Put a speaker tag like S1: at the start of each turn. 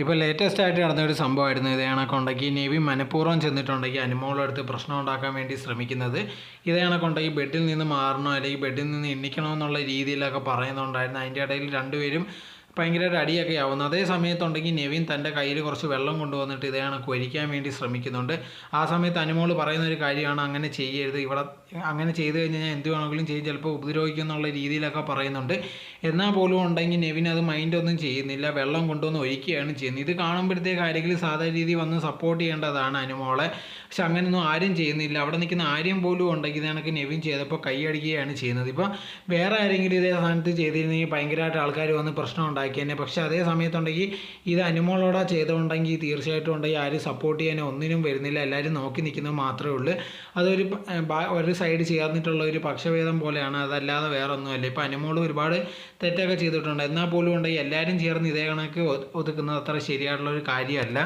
S1: ഇപ്പോൾ ലേറ്റസ്റ്റ് ആയിട്ട് നടന്ന ഒരു സംഭവമായിരുന്നു. ഇതേ കണക്കുണ്ടെങ്കിൽ നേവി മനഃപൂർവം ചെന്നിട്ടുണ്ടെങ്കിൽ അനുമോളെടുത്ത് പ്രശ്നം ഉണ്ടാക്കാൻ വേണ്ടി ശ്രമിക്കുന്നത് ഇതേ കണക്കുണ്ടെങ്കിൽ ബെഡിൽ നിന്ന് മാറണോ അല്ലെങ്കിൽ ബെഡിൽ നിന്ന് എണ്ണിക്കണോ എന്നുള്ള രീതിയിലൊക്കെ പറയുന്നുണ്ടായിരുന്നു. അതിന്റെ ഇടയിൽ രണ്ടുപേരും ഭയങ്കരമായിട്ട് അടിയൊക്കെ ആവുന്നു. അതേ സമയത്തുണ്ടെങ്കിൽ നെവിൻ തന്റെ കയ്യിൽ കുറച്ച് വെള്ളം കൊണ്ടുവന്നിട്ട് ഇതേ കണക്ക് ഒഴിക്കാൻ വേണ്ടി ശ്രമിക്കുന്നുണ്ട്. ആ സമയത്ത് അനുമോൾ പറയുന്ന ഒരു കാര്യമാണ് അങ്ങനെ ചെയ്യരുത്. ഇവിടെ അങ്ങനെ ചെയ്തു കഴിഞ്ഞാൽ എന്ത് വേണമെങ്കിലും ചെയ്യും. ചിലപ്പോൾ ഉപദ്രവിക്കും എന്നുള്ള രീതിയിലൊക്കെ പറയുന്നുണ്ട്. എന്നാൽ പോലും ഉണ്ടെങ്കിൽ നെവിൻ അത് മൈൻഡ് ഒന്നും ചെയ്യുന്നില്ല. വെള്ളം കൊണ്ടുവന്ന് ഒഴിക്കുകയാണ് ചെയ്യുന്നത്. ഇത് കാണുമ്പോഴത്തേക്ക് ആരെങ്കിലും സാധാരണ രീതി വന്ന് സപ്പോർട്ട് ചെയ്യേണ്ടതാണ് അനുമോളെ. പക്ഷെ അങ്ങനെയൊന്നും ആരും ചെയ്യുന്നില്ല. അവിടെ നിൽക്കുന്ന ആരും പോലും ഉണ്ടെങ്കിൽ ഇതേണക്ക് നെവിൻ ചെയ്തപ്പോൾ കൈയടിക്കുകയാണ് ചെയ്യുന്നത്. ഇപ്പോൾ വേറെ ആരെങ്കിലും ഇതേ സ്ഥാനത്ത് ചെയ്തിരുന്നെങ്കിൽ ഭയങ്കരമായിട്ട് ആൾക്കാർ വന്ന് പ്രശ്നം തന്നെ. പക്ഷേ അതേ സമയത്തുണ്ടെങ്കിൽ ഇത് അനുമോളോടാ ചെയ്തുകൊണ്ടെങ്കിൽ തീർച്ചയായിട്ടും ഉണ്ടെങ്കിൽ ആരും സപ്പോർട്ട് ചെയ്യാനോ ഒന്നിനും വരുന്നില്ല. എല്ലാവരും നോക്കി നിൽക്കുന്നത് മാത്രമേ ഉള്ളൂ. അതൊരു ഒരു സൈഡ് ചേർന്നിട്ടുള്ള ഒരു പക്ഷഭേദം പോലെയാണ്. അതല്ലാതെ വേറെ ഒന്നുമല്ല ഇപ്പോൾ അനുമോൾ ഒരുപാട് തെറ്റൊക്കെ ചെയ്തിട്ടുണ്ട്. എന്നാൽ പോലും ഉണ്ടെങ്കിൽ എല്ലാവരും ചേർന്ന് ഇതേ കണക്ക് ഒതുക്കുന്നത് അത്ര ശരിയായിട്ടുള്ള ഒരു കാര്യമല്ല.